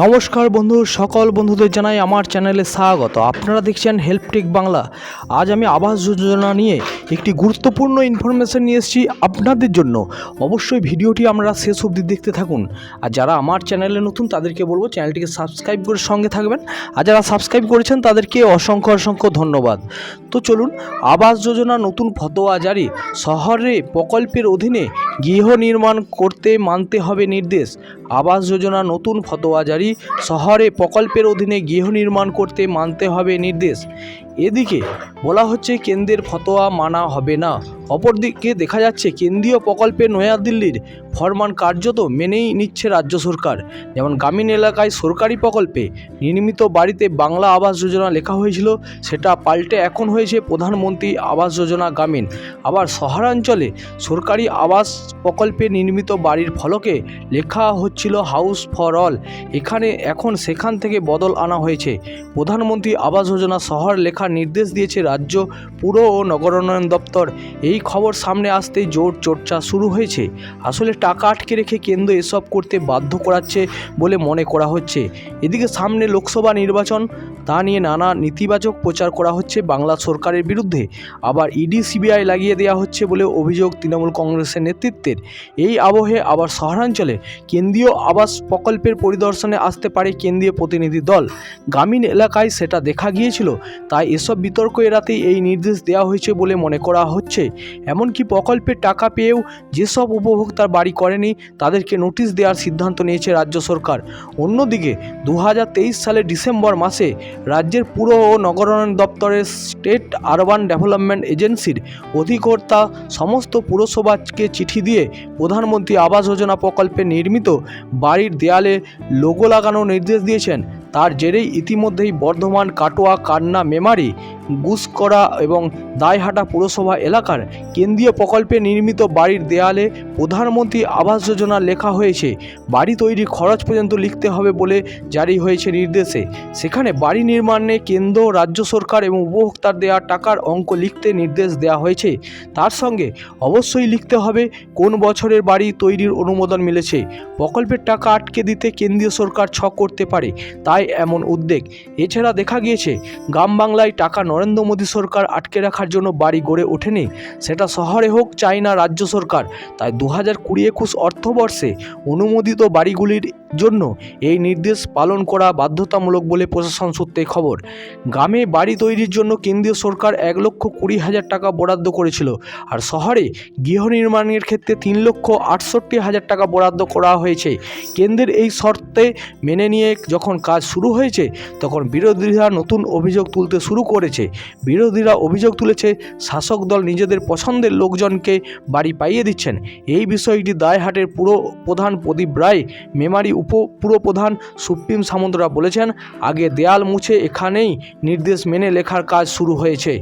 নমস্কার বন্ধু, সকল বন্ধুদের জানাই আমার চ্যানেলে স্বাগত। আপনারা দেখছেন হেল্পটেক বাংলা। আজ আমি আবাস যোজনা নিয়ে একটি গুরুত্বপূর্ণ ইনফরমেশন নিয়ে এসেছি আপনাদের জন্য। অবশ্যই ভিডিওটি আমরা শেষ অবধি দেখতে থাকুন। আর যারা আমার চ্যানেলে নতুন, তাদেরকে বলব চ্যানেলটিকে সাবস্ক্রাইব করে সঙ্গে থাকবেন। আর যারা সাবস্ক্রাইব করেছেন, তাদেরকে অসংখ্য অসংখ্য ধন্যবাদ। তো চলুন, আবাস যোজনা নতুন ফতোয়া জারি। শহরে প্রকল্পের অধীনে গৃহ নির্মাণ করতে মানতে হবে নির্দেশ। আবাস যোজনা নতুন ফতোয়া জারি। শহরে প্রকল্পের অধীনে গৃহ নির্মাণ করতে মানতে হবে নির্দেশ। এদিকে বলা হচ্ছে কেন্দ্রের ফতোয়া মানা হবে না। অপরদিকে দেখা যাচ্ছে কেন্দ্রীয় প্রকল্পে নয়াদিল্লির ফরমান কার্যত মেনেই নিচ্ছে রাজ্য সরকার। যেমন গ্রামীণ এলাকায় সরকারি প্রকল্পে নির্মিত বাড়িতে বাংলা আবাস যোজনা লেখা হয়েছিল, সেটা পাল্টে এখন হয়েছে প্রধানমন্ত্রী আবাস যোজনা গ্রামীণ। আবার শহরাঞ্চলে সরকারি আবাস প্রকল্পে নির্মিত বাড়ির ফলকে লেখা হচ্ছিল হাউস ফর অল। এখানে এখন সেখান থেকে বদল আনা হয়েছে। প্রধানমন্ত্রী আবাস যোজনা শহর লেখার নির্দেশ দিয়েছে রাজ্য পুর ও নগরোন্নয়ন দপ্তর। এই খবর সামনে আসতেই জোর চর্চা শুরু হয়েছে। আসলে টাকা আটকে রেখে কেন্দ্র এসব করতে বাধ্য করাচ্ছে বলে মনে করা হচ্ছে। এদিকে সামনে লোকসভা নির্বাচন, তা নিয়ে নানা নেতিবাচক প্রচার করা হচ্ছে বাংলা সরকারের বিরুদ্ধে। আবার ইডি, সিবিআই লাগিয়ে দেওয়া হচ্ছে বলে অভিযোগ তৃণমূল কংগ্রেসের নেতৃত্বের। এই আবহে আবার শহরাঞ্চলে কেন্দ্রীয় আবাস প্রকল্পের পরিদর্শনে আসতে পারে কেন্দ্রীয় প্রতিনিধি দল। গ্রামীণ এলাকায় সেটা দেখা গিয়েছিল, তাই এসব বিতর্ক এড়াতেই এই নির্দেশ দেওয়া হয়েছে বলে মনে করা হচ্ছে। এমনকি প্রকল্পের টাকা পেয়েও যেসব উপভোক্তার বাড়ি করেনি, তাদেরকে নোটিশ দেওয়ার সিদ্ধান্ত নিয়েছে রাজ্য সরকার। অন্যদিকে দু হাজার তেইশ সালের ডিসেম্বর মাসে রাজ্যের পুর ও নগরায়ণ দপ্তরের স্টেট আরবান ডেভেলপমেন্ট এজেন্সির অধিকর্তা সমস্ত পুরসভাকে চিঠি দিয়ে প্রধানমন্ত্রী আবাস যোজনা প্রকল্পে নির্মিত বাড়ির দেয়ালে লোগো লাগানোর নির্দেশ দিয়েছেন। তার জেরেই ইতিমধ্যেই বর্ধমান কাটোয়া কান্না মেমারি গুসকরা এবং দায়হাটা পুরসভা এলাকার কেন্দ্রীয় প্রকল্পে নির্মিত বাড়ির দেয়ালে প্রধানমন্ত্রী আবাস যোজনা লেখা হয়েছে। বাড়ি তৈরির খরচ পর্যন্ত লিখতে হবে বলে জারি হয়েছে নির্দেশে। সেখানে বাড়ি নির্মাণে কেন্দ্র, রাজ্য সরকার এবং উপভোক্তার দেওয়া টাকার অঙ্ক লিখতে নির্দেশ দেওয়া হয়েছে। তার সঙ্গে অবশ্যই লিখতে হবে কোন বছরের বাড়ি তৈরির অনুমোদন মিলেছে। প্রকল্পের টাকা আটকে দিতে কেন্দ্রীয় সরকার ছক করতে পারে, তাই এমন উদ্যোগ। এছাড়া দেখা গিয়েছে গ্রাম বাংলায় টাকা নরেন্দ্র মোদী সরকার আটকে রাখার জন্য বাড়ি গড়ে ওঠেনি, সেটা শহরে হোক চাই না রাজ্য সরকার। তাই দু হাজার কুড়ি একুশ অর্থবর্ষে অনুমোদিত বাড়িগুলির জন্য এই নির্দেশ পালন করা বাধ্যতামূলক বলে প্রশাসন সূত্রে খবর। গ্রামে বাড়ি তৈরির জন্য কেন্দ্রীয় সরকার এক লক্ষ কুড়ি হাজার টাকা বরাদ্দ করেছিল, আর শহরে গৃহ নির্মাণের ক্ষেত্রে তিন লক্ষ আটষট্টি হাজার টাকা বরাদ্দ করা হয়েছে। কেন্দ্রের এই শর্তে মেনে নিয়ে যখন কাজ শুরু হয়েছে, তখন বিরোধীরা নতুন অভিযোগ তুলতে শুরু করেছে। বিরোধীরা অভিযোগ তুলেছে, শাসক দল নিজেদের পছন্দের লোকজনকে বাড়ি পাইয়ে দিচ্ছেন। এই বিষয়টি দায়হাটের পুরো প্রধান প্রদীপ রায়, মেমারি উপ পুরপ্রধান সুপ্রিম সামন্তরা বলেছেন, আগে দেয়াল মুছে এখানেই নির্দেশ মেনে লেখার কাজ শুরু হয়েছে।